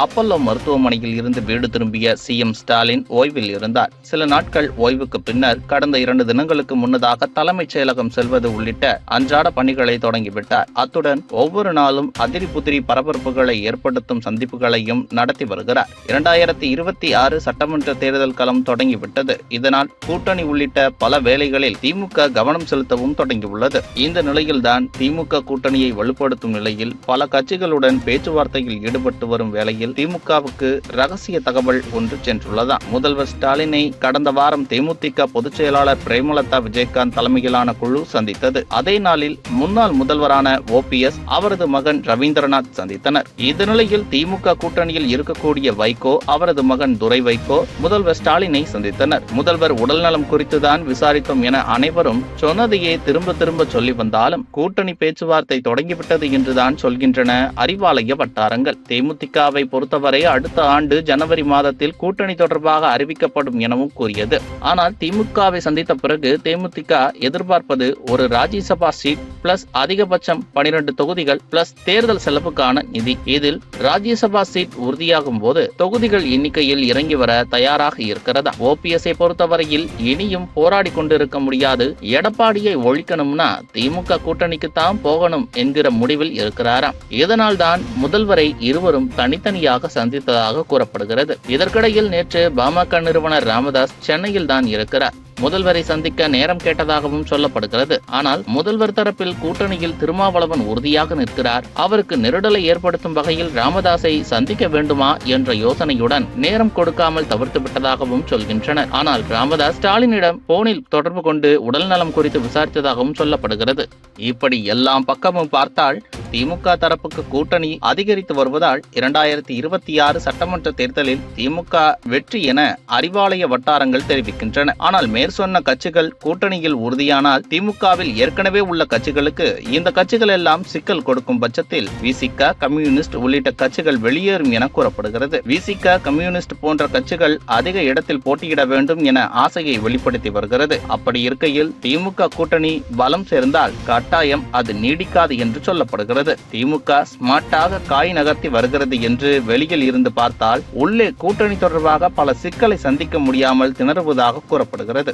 Apollo மருத்துவமனையில் இருந்து வீடு திரும்பிய சிஎம் ஸ்டாலின் ஓய்வில் இருந்தார். சில நாட்கள் ஓய்வுக்கு பின்னர் கடந்த இரண்டு தினங்களுக்கு முன்னதாக தலைமைச் செயலகம் செல்வது உள்ளிட்ட அன்றாட பணிகளை தொடங்கிவிட்டார். அத்துடன் ஒவ்வொரு நாளும் அதிரி புதிரி பரபரப்புகளை ஏற்படுத்தும் சந்திப்புகளையும் நடத்தி வருகிறார். இரண்டாயிரத்தி இருபத்தி ஆறு சட்டமன்ற தேர்தல் களம் தொடங்கிவிட்டது. இதனால் கூட்டணி உள்ளிட்ட பல வேலைகளில் திமுக கவனம் செலுத்தவும் தொடங்கியுள்ளது. இந்த நிலையில்தான் திமுக கூட்டணியை வலுப்படுத்தும் நிலையில் பல கட்சிகளுடன் பேச்சுவார்த்தையில் ஈடுபட்டு வரும் வேளையில் திமுகவுக்கு ரகசிய தகவல் ஒன்று சென்றுள்ளதாம். முதல்வர் ஸ்டாலினை கடந்த வாரம் தேமுதிக பொதுச் செயலாளர் பிரேமலதா விஜயகாந்த் தலைமையிலான குழு சந்தித்தது. அதே நாளில் முன்னாள் முதல்வரான ஓபிஎஸ் அவரது மகன் ரவீந்திரநாத் சந்தித்தனர். இந்த நிலையில் திமுக கூட்டணியில் இருக்கக்கூடிய வைகோ அவரது மகன் துரை வைகோ முதல்வர் ஸ்டாலினை சந்தித்தனர். முதல்வர் உடல்நலம் குறித்துதான் விசாரித்தோம் என அனைவரும் சொன்னதையே திரும்ப திரும்ப சொல்லி வந்தாலும் கூட்டணி பேச்சுவார்த்தை தொடங்கிவிட்டது என்றுதான் சொல்கின்றன அறிவாலய வட்டாரங்கள். தேமுதிகவை பொறுத்தவரை அடுத்த ஆண்டு ஜனவரி மாதத்தில் கூட்டணி தொடர்பாக அறிவிக்கப்படும் எனவும் கூறியது. ஆனால் திமுகவை சந்தித்த பிறகு தேமுதிக எதிர்பார்ப்பது ஒரு ராஜ்யசபா சீட் பிளஸ் அதிகபட்சம் பனிரெண்டு தொகுதிகள் பிளஸ் தேர்தல் செலவுக்கான நிதி. இதில் ராஜ்யசபா சீட் உறுதியாகும் போது தொகுதிகள் எண்ணிக்கையில் இறங்கி வர தயாராக இருக்கிறதா? ஓபிஎஸ்ஐ பொறுத்தவரையில் இனியும் போராடி கொண்டிருக்க முடியாது. எடப்பாடியை ஒழிக்கணும்னா திமுக கூட்டணிக்கு தான் போகணும் என்கிற முடிவில் இருக்கிறாராம். இதனால் தான் முதல்வரை இருவரும் தனித்தனியாக சந்தித்ததாக கூறப்படுகிறது. இதற்கிடையில் நேற்று பாமக நிறுவனர் ராமதாஸ் சென்னையில் தான் இருக்கிறார். முதல்வரை சந்திக்க நேரம் கேட்டதாகவும் சொல்லப்படுகிறது. ஆனால் முதல்வர் தரப்பில் கூட்டணியில் திருமாவளவன் உறுதியாக நிற்கிறார். அவருக்கு நெருடலை ஏற்படுத்தும் வகையில் ராமதாஸை சந்திக்க வேண்டுமா என்ற யோசனையுடன் நேரம் கொடுக்காமல் தவிர்த்து விட்டதாகவும் சொல்கின்றனர். ஆனால் ராமதாஸ் ஸ்டாலினிடம் போனில் தொடர்பு கொண்டு உடல்நலம் குறித்து விசாரித்ததாகவும் சொல்லப்படுகிறது. இப்படி எல்லாம் பக்கமும் பார்த்தால் திமுக தரப்புக்கு கூட்டணி அதிகரித்து வருவதால் இரண்டாயிரத்தி இருபத்தி ஆறு சட்டமன்ற தேர்தலில் திமுக வெற்றி என அறிவாலய வட்டாரங்கள் தெரிவிக்கின்றன. ஆனால் மேற்சொன்ன கட்சிகள் கூட்டணியில் உறுதியானால் திமுகவில் ஏற்கனவே உள்ள கட்சிகளுக்கு இந்த கட்சிகள் எல்லாம் சிக்கல் கொடுக்கும் பட்சத்தில் விசிக கம்யூனிஸ்ட் உள்ளிட்ட கட்சிகள் வெளியேறும் என கூறப்படுகிறது. விசிக கம்யூனிஸ்ட் போன்ற கட்சிகள் அதிக இடத்தில் போட்டியிட வேண்டும் என ஆசையை வெளிப்படுத்தி வருகிறது. அப்படி இருக்கையில் திமுக கூட்டணி பலம் சேர்ந்தால் கட்டாயம் அது நீடிக்காது என்று சொல்லப்படுகிறது. திமுக ஸ்மார்ட்டாக காய் நகர்த்தி வருகிறது என்று வெளியில் இருந்து பார்த்தால் உள்ளே கூட்டணி தொடர்பாக பல சிக்கலை சந்திக்க முடியாமல் திணறுவதாக கூறப்படுகிறது.